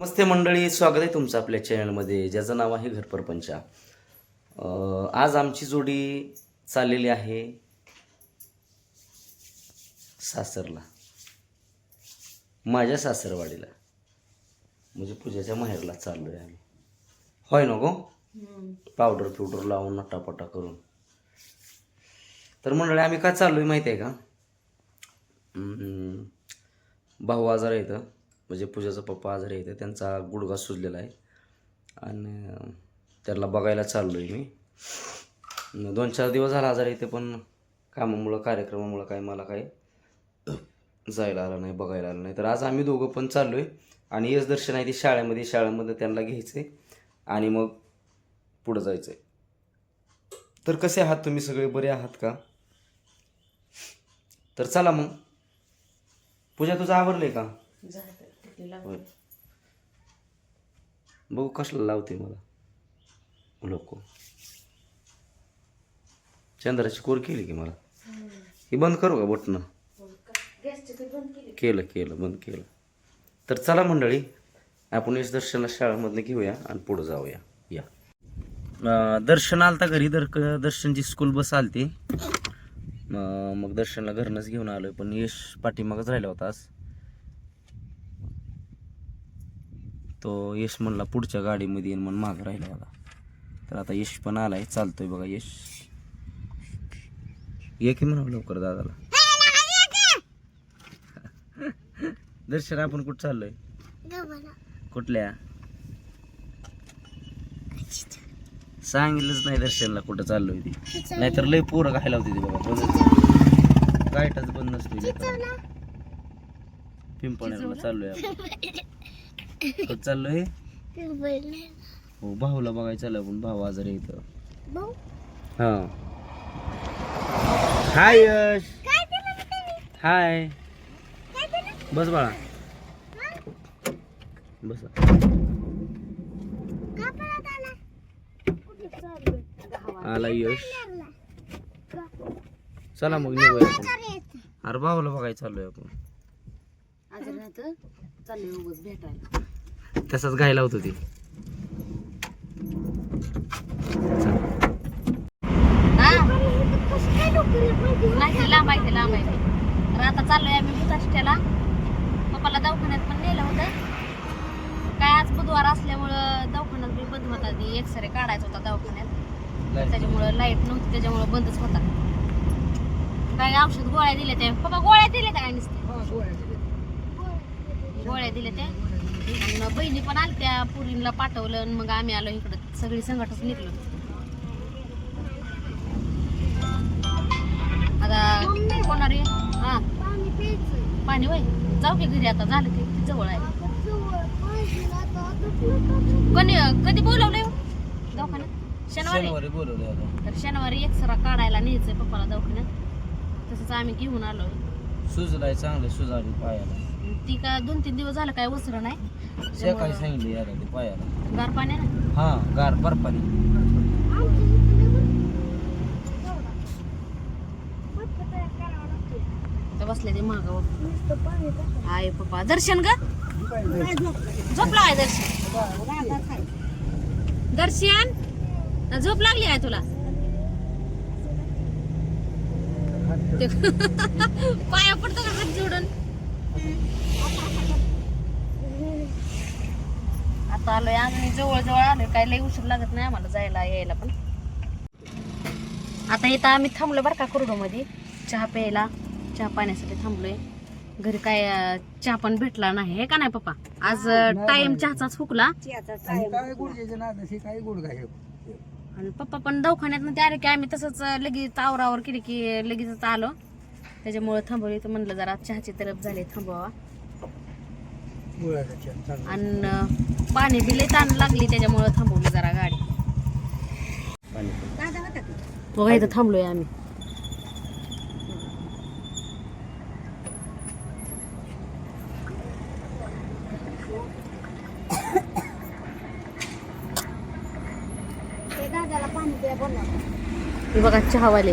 नमस्ते मंडळी स्वागत आहे तुमचं आपल्या चॅनलमध्ये ज्याचं नाव आहे घरपरपंचा. आज आमची जोडी चाललेली आहे सासरला. माझ्या सासरवाडीला. म्हणजे पूजाच्या माहेरला चाललो आहे आम्ही. होय ना गो? पावडर पिवडर लावून नटापटा करून. तर मंडळी आम्ही काय चाललो आहे माहिती आहे का भाऊ आजार येतं म्हणजे पूजाचा पप्पा आजारी येतं त्यांचा गुडघा सुजलेला आहे. आणि त्यांना त्याला बघायला चाललो आहे मी दोन चार दिवस झाला आजारी येते पण कामामुळं कार्यक्रमामुळं काय मला काय जायला आलं नाही बघायला आलं नाही. तर आज आम्ही दोघं पण चाललो आहे आणि यश दर्शन आहे ते शाळेमध्ये शाळेमध्ये त्यांना घ्यायचं आहे आणि मग पुढं जायचं आहे तर कसे आहात तुम्ही सगळे? बरे आहात का? तर चला मग. पूजा तुझं आवरलंय का? होय. बघू कसलं लावते मला. लोक चंद्राची कोर केली की मला. ही बंद करू का बटणं केलं. केलं बंद केलं. तर चला मंडळी आपण यश दर्शनला शाळेमधनं घेऊया आणि पुढं जाऊया. या. दर्शन आलता घरी दर दर्शनची स्कूल बस आलती. मग दर्शनला घरनंच घेऊन आलोय पण यश पाठीमागच राहिला होता आज. तो यश म्हणला पुढच्या गाडीमध्ये येईन म्हणून मागं राहिला होता तर आता यश पण आलाय चालतोय बघा यश. ये की म्हणावं लवकर दादाला. दर्शन आपण कुठं चाललोय? कुठल्या? सांगितलंच नाही दर्शनला कुठं चाललोय ती. नाहीतर लय पोरं खायला होती ती बघा. बंद गायटाच बंद नसते पिंपण्याला चाललोय आपण. कुठं चाललोय. हो भाऊला बघायला चाललं पण भाऊ आजारी येतं हा. हाय यश. हाय बस बाळा. बस. आला? यश. चला मग निघूया आपण. अरे भाऊला बघायला चाललोय आपण. भेटायला. तसाच घायला होतो ती. माहिती लांब आहे ते लांब आहे. ते. तर आता चाललोय आम्ही बुधाष्ट्याला पप्पाला दवाखान्यात पण नेलं होतं. काय आज बुधवार असल्यामुळं दवाखान्यात बंद होता. ती एक्सरे काढायचा होता दवाखान्यात. त्याच्यामुळं लाइट नव्हती त्याच्यामुळं बंदच होता. काय औषध गोळ्या दिल्या त्या? पप्पा गोळ्या दिल्या त्या काय नुसते गोळ्या दिल्या त्या? आणि बहिणी पण आलत्या पुरीला पाठवलं आणि मग आम्ही आलो इकडं. सगळी संकटच निघलो. आता कोणारी हा. पाणी वय जाऊ की घरी आता झालं की जवळ आहे. कोणी कधी बोलवलंय हो? दवाखान्यात? शनिवारी? बोलवले तर शनिवारी एक्सरा काढायला न्यायचंय पप्पाला दवाखान्यात. तसंच आम्ही घेऊन आलो सुजलाय चांगलं सुजाडी पायाला. ती का दोन तीन दिवस झालं काय वसरं नाही. सकाळी सांगितलं याला ते पायाला. गार पाण्यानं हा गार बर्फानी. तर बसले ते मागावर हाय पप्पा दर्शन ग? झोप लागाय दर्शन. दर्शन ना झोप लागली आहे तुला? ते- पाया पडतो का हात जोडून आता आलोय आम्ही. जवळ जवळ आलोय. काय लई उशीर लागत नाही आम्हाला जायला यायला पण. आता इथं आम्ही थांबलो बरं का कुरडोमध्ये चहा प्यायला. चहा पाण्यासाठी थांबलोय. घरी काय चहा पण भेटला नाही. हे का नाही पप्पा? आज टाइम चहाचाच फुकला आणि पप्पा पण दवाखान्यात ते आले की आम्ही तसंच लगेच आवरावर केली की लगेचच आलो. त्याच्यामुळे थांबवली. तर म्हणलं जरा चहाची तरफ झाली चांगला. आणि पाणी बी लई ताण लागली त्याच्यामुळे थांबवली जरा गाडी. बघा इथं थांबलोय आम्ही. हे बघा चहावाले.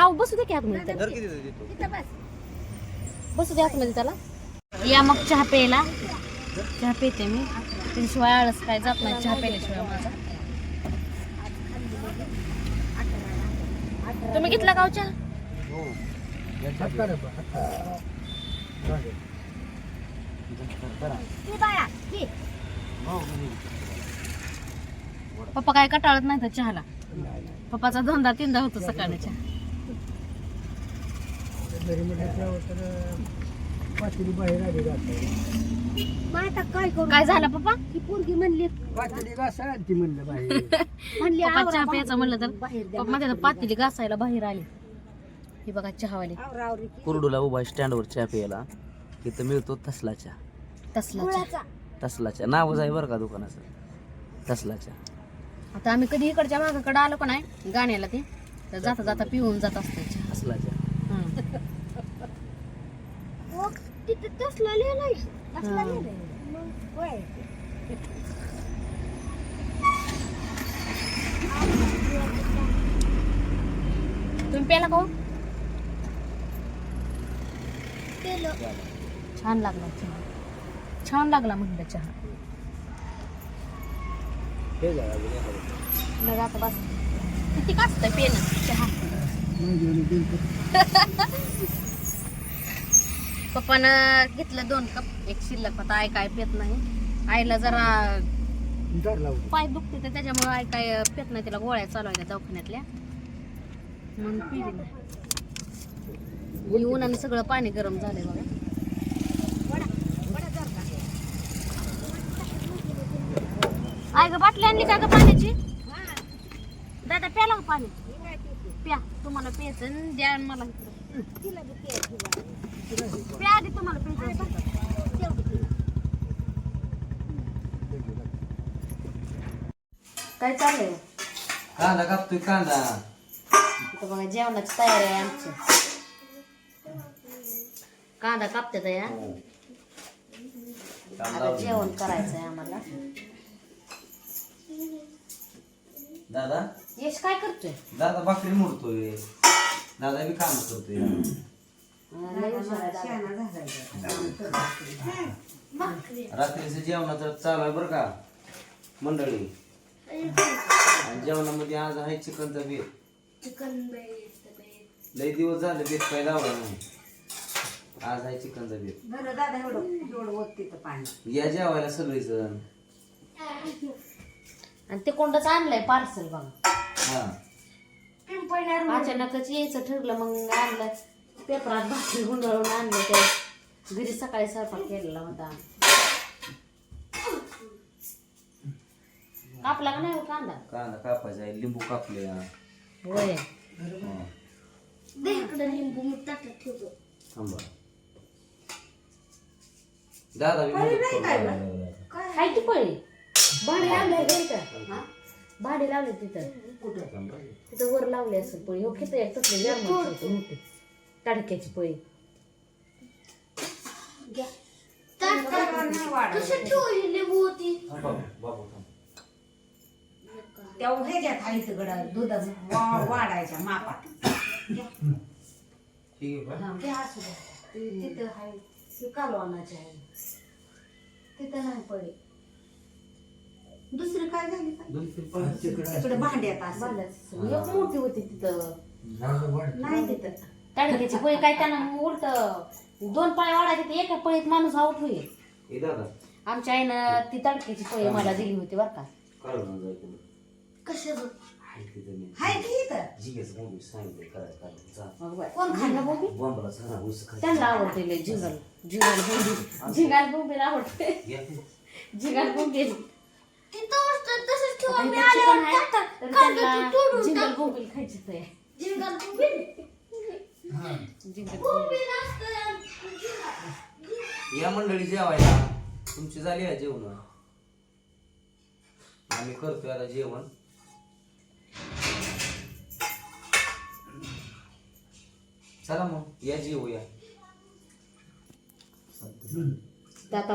आव बसू दे की आतमध्ये त्याला. धर किती देतो इथं बस. बसू दे आतमध्ये त्याला. या मग चहा प्यायला. चहा पिते मी. त्याशिवाय आळस काय जात नाही चहा प्यायल्याशिवाय माझा. तुम्ही घेतला का हो चहा? हो. ती पप्पा काय कटाळत नाही तर चहाला. पप्पाचा धंदा तीनदा होतो सकाळी चहा घरी म्हटलं त्यावर तर पातेली बाहेर आली जात. मग आता काय करू? काय झालं पप्पा? ती पोरगी म्हणली पातेली घासा आणि ती म्हणलं बाहेर. म्हणली पप्पा आवरा चहा प्यायचं म्हणलं तर. बाहेर द्या. पप्पा माझ्या पातेली घासायला बाहेर आली. ही बघा चहावाली. आवरा आवरी की. कुरडूला उभा स्टँडवर चहा प्यायला. तिथं मिळतो तसला चहा तसला चहा गुळाचा तसला चहा नावच आहे बरं का दुकानाचं? तसला चहा आता आम्ही कधी इकडच्या मागाकडे आलो का नाही गाण्याला ते तर जाता जाता पिऊन जात असते चहा. हो, तिथं तसलं लिहिलंय तसलं. लिहिलंय मग होय. तुम्ही प्याला का हो? छान लागला चहा छान लागला म्हणलं चहा. मग आता बस किती का असतं पेन चहा. पप्पानं घेतलं दोन कप एक शिल्लक होता आई काय पेत नाही. आईला जरा पाय दुखते ते त्याच्यामुळे आई काय पेत नाही तिला गोळ्या चालू आहेत दवाखान्यातल्या. म्हणून पिली. नाही उन्हाने सगळं पाणी गरम झालंय बघा. आई ग बाटली आणली का ग पाण्याची? दादा प्याला पाणी. प्या तुम्हाला प्यायचं द्या आणि मला. प्या आधी तुम्हाला प्यायचं. काय चाललंय? कांदा कापतोय कांदा. इथं बघा जेवणाची तयारी आहे आमची. कांदा कापतात या आता जेवण करायचं आहे आम्हाला. दादा? यश काय करतोय? दादा भाकरी मोडतोय. दादा बी काम करतोय. दादा. रात्रीचं जेवणाचं चालू आहे बरं का मंडळी. आणि जेवणामध्ये आज आहे चिकनचा बेत. लय दिवस झाले बेत काही लावला नाही. आज आहे चिकनचा बेत. या जेवायला सगळीच आणि ते कोणतंच आणलंय पार्सल बघा. अचानकच यायचं ठरलं मग आणलं. पेपरात भाकरी गुंडाळून आणलं ते. घरी सकाळी स्वयंपाक केलेला होता. कापला का नाही हो कांदा? कांदा कापायचा आहे लिंबू कापले. हा. होय. हा. लिंबू मी ताटात ठेवतो. थांबा. दादा बी मदत करू लागला. हाय ती पळी. भाडे लावले घरी का भाडे लावले तिथं. तिथं वर लावले असेल पळी. हो किती एक तसली जर्मन होती मोठी. टाडक्याची पळी. त्या ह्याच्यात आहे तिकडं दूध वा- वाढायच्या मापात. ठीक आहे का? ते असू द्या. ते- तिथं आहे. ते कालवानाचे आहे. तिथं नाही पळी दुसरी काय झाली? तिकडं तिकडे भांड्यात असं. एक मोठी होती तिथं. नाही तिथं. टाडक्याची पळी काय त्यांना उलट दोन पाय वाढायचे ते एका पळीत माणूस आउट होईल. हे दादा. आमच्या आईनं ती तडक्याची पळी मला दिली होती बरं का. कशाचं? हाय की इथं? बोंबी. मग बाय. कोण खाल्लं. त्यांना आवडते लय झिंगल झिंगल बोंबी झिंगाल बोंबीला आवडते. झिंगाल बोंबी तिथं वस्तू तसंच ठेवा आता इथं चिकन आहे. तर त्यांना. बोंबील जिंगल बोंबील. या मंडळी जेवायला. तुमची झाली आहे जेवण? आम्ही करतोय आता जेवण. चला मग या जेवूया. तर आता